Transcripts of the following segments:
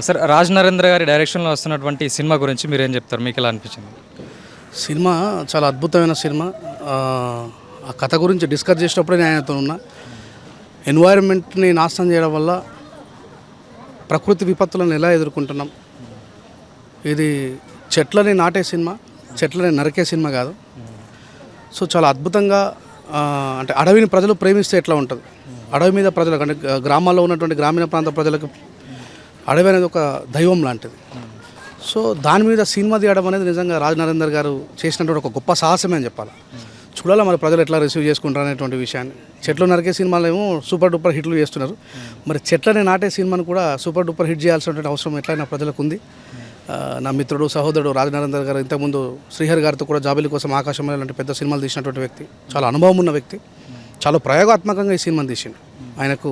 Sir Raj Narendra గారి డైరెక్షన్లో వస్తున్నటువంటి సినిమా గురించి మీరు ఏం చెప్తారు? మీకు ఎలా అనిపించింది? సినిమా చాలా అద్భుతమైన సినిమా. ఆ, కథ గురించి డిస్కస్ చేసేటప్పుడే నేను ఆయనతో ఉన్నా. ఎన్వైరన్మెంట్ని నాశనం చేయడం వల్ల ప్రకృతి విపత్తులను ఎలా ఎదుర్కొంటున్నాం? ఇది చెట్లని నాటే సినిమా చెట్లని నరికే సినిమా కాదు. సో చాలా అద్భుతంగా అంటే అడవిని ప్రజలు ప్రేమిస్తే ఎట్లా ఉంటుంది? అడవి మీద ప్రజలకు అంటే గ్రామాల్లో ఉన్నటువంటి గ్రామీణ ప్రాంత ప్రజలకు అడవి అనేది ఒక దైవం లాంటిది. సో దాని మీద సినిమా తీయడం అనేది నిజంగా రాజ్ నరేందర్ గారు చేసినటువంటి ఒక గొప్ప సాహసమే అని చెప్పాలి. చూడాలి మరి ప్రజలు ఎట్లా రిసీవ్ చేసుకుంటారు అనేటువంటి విషయాన్ని. చెట్లు నరికే సినిమాలు ఏమో సూపర్ డూపర్ హిట్లు చేస్తున్నారు. మరి చెట్లని నాటే సినిమాను కూడా సూపర్ డూపర్ హిట్ చేయాల్సినటువంటి అవసరం ఎట్లయినా ప్రజలకు ఉంది. నా మిత్రుడు సహోదరుడు రాజ్ నరేందర్ గారు ఇంతకుముందు శ్రీహరి గారితో కూడా జాబిలి కోసం ఆకాశం లాంటి పెద్ద సినిమాలు తీసినటువంటి వ్యక్తి. చాలా అనుభవం ఉన్న వ్యక్తి. చాలా ప్రయోగాత్మకంగా ఈ సినిమాని తీసిండు. ఆయనకు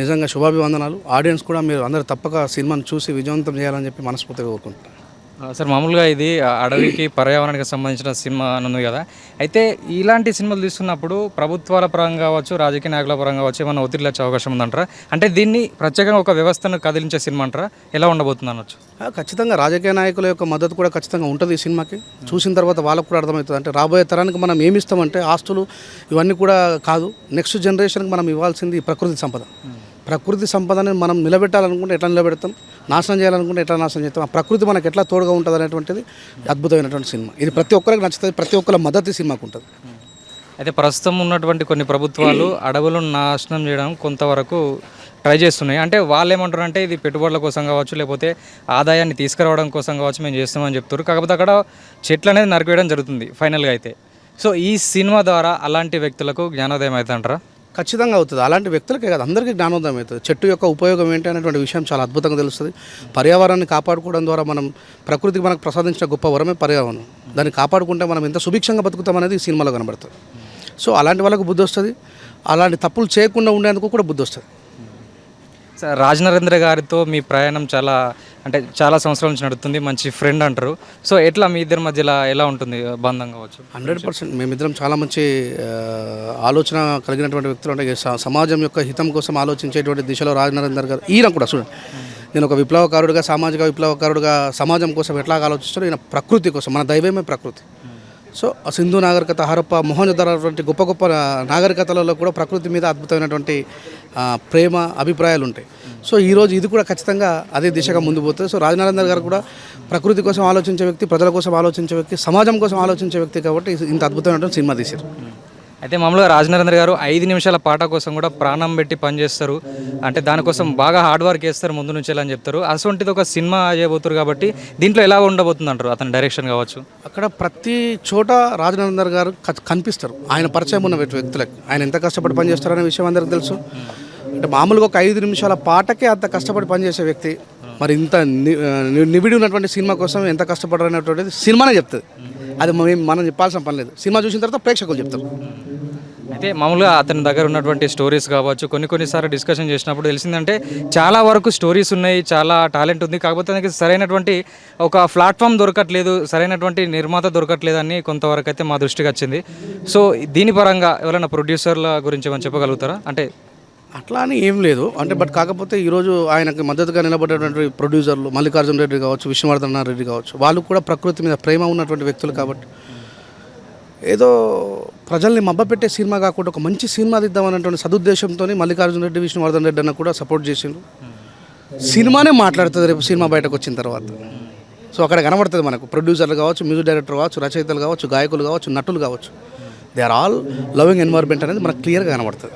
నిజంగా శుభాభివందనాలు. ఆడియన్స్ కూడా మీరు అందరూ తప్పక సినిమాను చూసి విజయవంతం చేయాలని చెప్పి మనస్ఫూర్తిగా కోరుకుంటున్నాను సార్ మామూలుగా ఇది అడవికి పర్యావరణానికి సంబంధించిన సినిమా అని ఉంది కదా. అయితే ఇలాంటి సినిమాలు తీస్తున్నప్పుడు ప్రభుత్వాల పరంగా కావచ్చు రాజకీయ నాయకుల పరంగా కావచ్చు ఏమైనా ఒత్తిడి వచ్చే అవకాశం ఉందంటారా? అంటే దీన్ని ప్రత్యేకంగా ఒక వ్యవస్థను కదిలించే సినిమా అంటారా? ఎలా ఉండబోతుంది అనొచ్చు? ఖచ్చితంగా రాజకీయ నాయకుల యొక్క మద్దతు కూడా ఖచ్చితంగా ఉంటుంది ఈ సినిమాకి. చూసిన తర్వాత వాళ్ళకు కూడా అర్థమవుతుంది. అంటే రాబోయే తరానికి మనం ఏమి ఇస్తామంటే ఆస్తులు ఇవన్నీ కూడా కాదు. నెక్స్ట్ జనరేషన్కి మనం ఇవ్వాల్సింది ఈ ప్రకృతి సంపద. ప్రకృతి సంపదని మనం నిలబెట్టాలనుకుంటే ఎట్లా నిలబెడతాం? నాశనం చేయాలనుకుంటే ఎట్లా నాశనం చేస్తాం? ఆ ప్రకృతి మనకు ఎట్లా తోడుగా ఉంటుంది అనేటువంటిది అద్భుతమైనటువంటి సినిమా. ఇది ప్రతి ఒక్కరికి నచ్చుతుంది ప్రతి ఒక్కరి మద్దతు సినిమాకు ఉంటుంది. అయితే ప్రస్తుతం ఉన్నటువంటి కొన్ని ప్రభుత్వాలు అడవులను నాశనం చేయడం కొంతవరకు ట్రై చేస్తున్నాయి. అంటే వాళ్ళు ఏమంటారు అంటే ఇది పెట్టుబడుల కోసం కావచ్చు లేకపోతే ఆదాయాన్ని తీసుకురావడం కోసం కావచ్చు మేము చేస్తామని చెప్తారు కాకపోతే అక్కడ చెట్లు అనేది నరికేయడం జరుగుతుంది ఫైనల్గా అయితే. సో ఈ సినిమా ద్వారా అలాంటి వ్యక్తులకు జ్ఞానోదయం అవుతుంటారా ఖచ్చితంగా అవుతుంది. అలాంటి వ్యక్తులకే కాదు అందరికీ జ్ఞానోదయం అవుతుంది. చెట్టు యొక్క ఉపయోగం ఏంటి అనేటువంటి విషయం చాలా అద్భుతంగా తెలుస్తుంది. పర్యావరణాన్ని కాపాడుకోవడం ద్వారా మనం ప్రకృతికి మనకు ప్రసాదించిన గొప్ప వరమే పర్యావరణం. దాన్ని కాపాడుకుంటే మనం ఎంత సుభిక్షంగా బతుకుతాం అనేది సినిమాలో కనబడుతుంది. సో అలాంటి వాళ్ళకు బుద్ధి వస్తుంది. అలాంటి తప్పులు చేయకుండా ఉండేందుకు కూడా బుద్ధి వస్తుంది. రాజ్ నరేంద్ర గారితో మీ ప్రయాణం చాలా అంటే చాలా సంవత్సరాల నుంచి నడుస్తుంది మంచి ఫ్రెండ్ అంటారు. సో ఎట్లా మీ ఇద్దరి మధ్యలో ఎలా ఉంటుంది బంధం కావచ్చు? Hundred percent. మేమిద్దరం చాలా మంచి ఆలోచన కలిగినటువంటి వ్యక్తులు. అంటే స- సమాజం యొక్క హితం కోసం ఆలోచించేటువంటి దిశలో రాజ్ నరేంద్ర గారు ఈయన కూడా చూడండి. నేను ఒక విప్లవకారుడిగా సామాజిక విప్లవకారుడిగా సమాజం కోసం ఎట్లాగా ఆలోచిస్తాడు ఈయన ప్రకృతి కోసం మన దైవమే ప్రకృతి. సో సింధు నాగరికత హరప్ప మొహంజదార వంటి గొప్ప గొప్ప నాగరికతలలో కూడా ప్రకృతి మీద అద్భుతమైనటువంటి ప్రేమ అభిప్రాయాలు ఉంటాయి సో ఈరోజు ఇది కూడా ఖచ్చితంగా అదే దిశగా ముందు పోతుంది. సో రాజనారాయణ గారు కూడా ప్రకృతి కోసం ఆలోచించే వ్యక్తి ప్రజల కోసం ఆలోచించే వ్యక్తి సమాజం కోసం ఆలోచించే వ్యక్తి కాబట్టి ఇంత అద్భుతమైనటువంటి సినిమా తీశారు. అయితే మామూలుగా రాజ్ నరేంద్ర గారు ఐదు నిమిషాల పాట కోసం కూడా ప్రాణం పెట్టి పనిచేస్తారు. అంటే దానికోసం బాగా హార్డ్ వర్క్ చేస్తారు ముందు నుంచి అని చెప్తారు. అటువంటిది ఒక సినిమా చేయబోతున్నారు కాబట్టి దీంట్లో ఎలా ఉండబోతుంది అంటారు అతని డైరెక్షన్ కావచ్చు? అక్కడ ప్రతి చోట రాజనరేందర్ గారు క- కనిపిస్తారు. ఆయన పరిచయం ఉన్న వ్యక్తి- వ్యక్తులకు. ఆయన ఎంత కష్టపడి పనిచేస్తారనే విషయం అందరికి తెలుసు. అంటే మామూలుగా ఒక ఐదు నిమిషాల పాటకే అంత కష్టపడి పనిచేసే వ్యక్తి. మరి ఇంత ని- నిబిడి ఉన్నటువంటి సినిమా కోసం ఎంత కష్టపడరు అనేటువంటిది సినిమానే చెప్తుంది. అది మనం చెప్పాల్సిన పని లేదు. సినిమా చూసిన తర్వాత ప్రేక్షకులు చెప్తారు. అయితే మామూలుగా అతని దగ్గర ఉన్నటువంటి స్టోరీస్ కావచ్చు కొన్ని కొన్నిసార్లు డిస్కషన్ చేసినప్పుడు తెలిసిందంటే చాలా వరకు స్టోరీస్ ఉన్నాయి చాలా టాలెంట్ ఉంది. కాకపోతే దానికి సరైనటువంటి ఒక ప్లాట్ఫామ్ దొరకట్లేదు సరైనటువంటి నిర్మాత దొరకట్లేదు అని కొంతవరకు అయితే మా దృష్టికి వచ్చింది. సో దీని పరంగా ఎవరైనా ప్రొడ్యూసర్ల గురించి ఏమైనా చెప్పగలుగుతారా? అంటే అట్లా అని ఏం లేదు. అంటే బట్ కాకపోతే ఈరోజు ఆయనకు మద్దతుగా నిలబడేటువంటి ప్రొడ్యూసర్లు మల్లికార్జున రెడ్డి కావచ్చు విష్ణువర్ధన్ రెడ్డి కావచ్చు వాళ్ళు కూడా ప్రకృతి మీద ప్రేమ ఉన్నటువంటి వ్యక్తులు కాబట్టి ఏదో ప్రజల్ని మబ్బపెట్టే సినిమా కాకుండా ఒక మంచి సినిమా తీద్దామన్నటువంటి సదుద్దేశంతో మల్లికార్జున రెడ్డి విష్ణువర్ధన్ రెడ్డి అన్న కూడా సపోర్ట్ చేసిండు సినిమానే మాట్లాడుతుంది రేపు సినిమా బయటకు వచ్చిన తర్వాత. సో అక్కడ కనబడుతుంది మనకు. ప్రొడ్యూసర్లు కావచ్చు మ్యూజిక్ డైరెక్టర్ కావచ్చు రచయితలు కావచ్చు గాయకులు కావచ్చు నటులు కావచ్చు. They are all loving environment అనేది మనకు క్లియర్గా కనబడుతుంది.